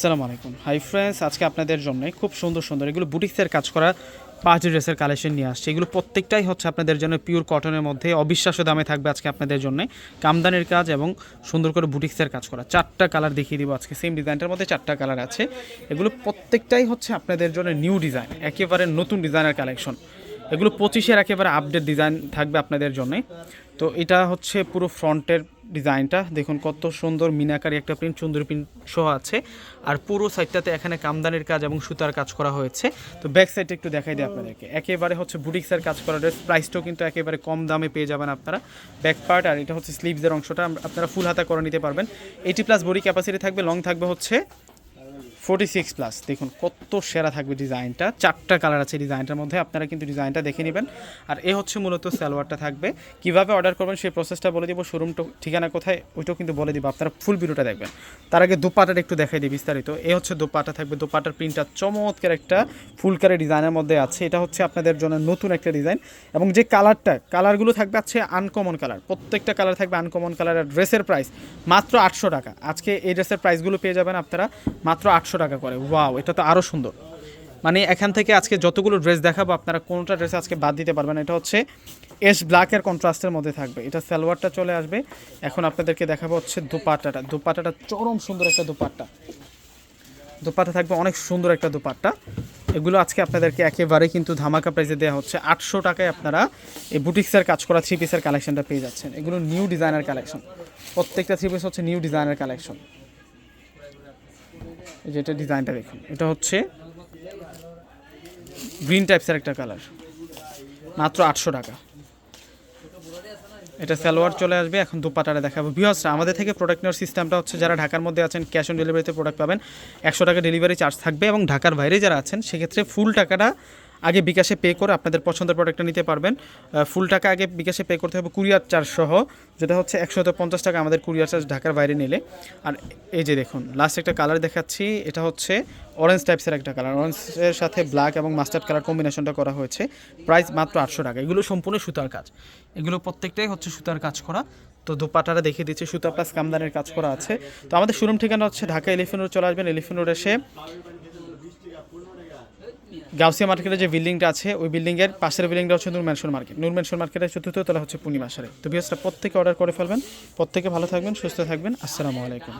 আসসালামু আলাইকুম। Hi friends আজকে আপনাদের জন্য খুব সুন্দর সুন্দর এগুলো বুটিক্সের কাজ করা পার্টি ড্রেসের কালেকশন নিয়ে আসছে। এগুলো প্রত্যেকটাই হচ্ছে আপনাদের জন্য পিওর কটনের মধ্যে, অবিশ্বাস্য দামে থাকবে আজকে আপনাদের জন্য। কামদানির কাজ এবং সুন্দর করে বুটিক্সের কাজ করা। চারটা কালার দেখিয়ে দিব আজকে। সেম ডিজাইনটার মধ্যে চারটা কালার আছে। এগুলো প্রত্যেকটাই হচ্ছে আপনাদের জন্য নিউ ডিজাইন একেবারে নতুন ডিজাইনের কালেকশন। এগুলো পঁচিশের একেবারে আপডেট ডিজাইন থাকবে আপনাদের জন্য। তো এটা হচ্ছে পুরো ফ্রন্টের ডিজাইনটা। দেখুন কত সুন্দর মিনাকারি একটা প্রিন্ট সুন্দর প্রিন্ট সহ আছে। আর পুরো সাইডটাতে এখানে কামদানির কাজ এবং সুতার কাজ করা হয়েছে। তো ব্যাক সাইডটা একটু দেখাই দিই আপনাদেরকে। একেবারে হচ্ছে বুটিক্সের কাজ করা ড্রেস প্রাইসটাও কিন্তু একেবারে কম দামে পেয়ে যাবেন আপনারা। ব্যাক পার্ট আর এটা হচ্ছে স্লিভসের অংশটা, আপনারা ফুল হাতা করে নিতে পারবেন। এইটি প্লাস বডি ক্যাপাসিটি থাকবে লং থাকবে হচ্ছে ফোর্টি সিক্স প্লাস দেখুন, কত সেরা থাকবে ডিজাইনটা। চারটা কালার আছে ডিজাইনটার মধ্যে, আপনারা কিন্তু ডিজাইনটা দেখে নেবেন। আর এ হচ্ছে মূলত সালোয়ারটা থাকবে। কীভাবে অর্ডার করবেন সেই প্রসেসটা বলে দিব শোরুম ঠিকানা কোথায়, ওইটাও কিন্তু বলে দিব। আপনারা ফুল ভিডিওটা দেখবেন। তার আগে দোপাটাটা একটু দেখাই দিই বিস্তারিত। এ হচ্ছে দোপাটা থাকবে। দোপাটার প্রিন্টটা চমৎকার একটা ফুলকারে ডিজাইনের মধ্যে আছে। এটা হচ্ছে আপনাদের জন্য নতুন একটা ডিজাইন। এবং যে কালারটা, কালারগুলো থাকবে আছে আনকমন কালার। প্রত্যেকটা কালার থাকবে আনকমন কালার। আর ড্রেসের প্রাইস মাত্র আটশো টাকা। আজকে এই ড্রেসের প্রাইসগুলো পেয়ে যাবেন আপনারা মাত্র আটশো টাকা করে। ওয়াও, এটা তো আরও সুন্দর। মানে এখান থেকে আজকে যতগুলো ড্রেস দেখাবো, আপনারা কোনটা ড্রেস আজকে বাদ দিতে পারবেন, এটা হচ্ছে এস ব্ল্যাকের কন্ট্রাস্টের মধ্যে থাকবে। এটা সালোয়ারটা চলে আসবে। এখন আপনাদেরকে দেখাবো হচ্ছে দুপাট্টাটা। দুপাট্টাটা চরম সুন্দর একটা দুপাট্টা। দুপাট্টা থাকবে অনেক সুন্দর একটা দুপাট্টা। এগুলো আজকে আপনাদেরকে একেবারে কিন্তু ধামাকা প্রাইসে দেওয়া হচ্ছে। আটশো টাকায় আপনারা এই বুটিক্সের কাজ করা থ্রি পিসের কালেকশনটা পেয়ে যাচ্ছেন। এগুলো নিউ ডিজাইনার কালেকশন প্রত্যেকটা থ্রি পিস হচ্ছে নিউ ডিজাইনার কালেকশন এই যে এটা ডিজাইনটা দেখুন, এটা হচ্ছে গ্রিন টাইপসের একটা কালার, মাত্র আটশো টাকা। এটা সালোয়ার চলে আসবে, এখন দুপাটারে দেখাবো। বিহসরা আমাদের থেকে প্রোডাক্ট নেওয়ার সিস্টেমটা হচ্ছে যারা ঢাকার মধ্যে আছেন ক্যাশ অন ডেলিভারিতে প্রোডাক্ট পাবেন, একশো টাকা ডেলিভারি চার্জ থাকবে এবং ঢাকার বাইরে যারা আছেন, সেক্ষেত্রে ফুল টাকাটা আগে বিকাশে পে করে আপনাদের পছন্দের প্রোডাক্টটা নিতে পারবেন। ফুল টাকা আগে বিকাশে পে করতে হবে কুরিয়ার চার্জ সহ, যেটা হচ্ছে একশো পঞ্চাশ টাকা আমাদের কুরিয়ার চার্জ ঢাকার বাইরে নিলে। আর এই যে দেখুন লাস্ট একটা কালার দেখাচ্ছি, এটা হচ্ছে অরেঞ্জ টাইপসের একটা কালার অরেঞ্জের সাথে ব্ল্যাক এবং মাস্টার্ড কালার কম্বিনেশনটা করা হয়েছে। প্রাইস মাত্র আটশো টাকা। এগুলো সম্পূর্ণ সুতার কাজ। এগুলো প্রত্যেকটাই হচ্ছে সুতার কাজ করা। তো দোপাটারা দেখিয়ে দিচ্ছে, সুতা প্লাস কামদানের কাজ করা আছে। তো আমাদের শোরুম ঠিকানা হচ্ছে ঢাকা এলিফেন্ট রোড চলে আসবেন এলিফেন্ট রোড এসে গাউসিয়া মার্কেটের যে বিল্ডিংটা আছে, ওই বিল্ডিংয়ের পাশের বিল্ডিংটা হচ্ছে নূর মার্কেট। নূর মার্কেটের চতুর্থ তলা হচ্ছে পূর্ণিমা সারে তো বিয়াসটা প্রত্যেকে অর্ডার করে ফেলবেন। প্রত্যেকে ভালো থাকবেন, সুস্থ থাকবেন। আসসালামু আলাইকুম।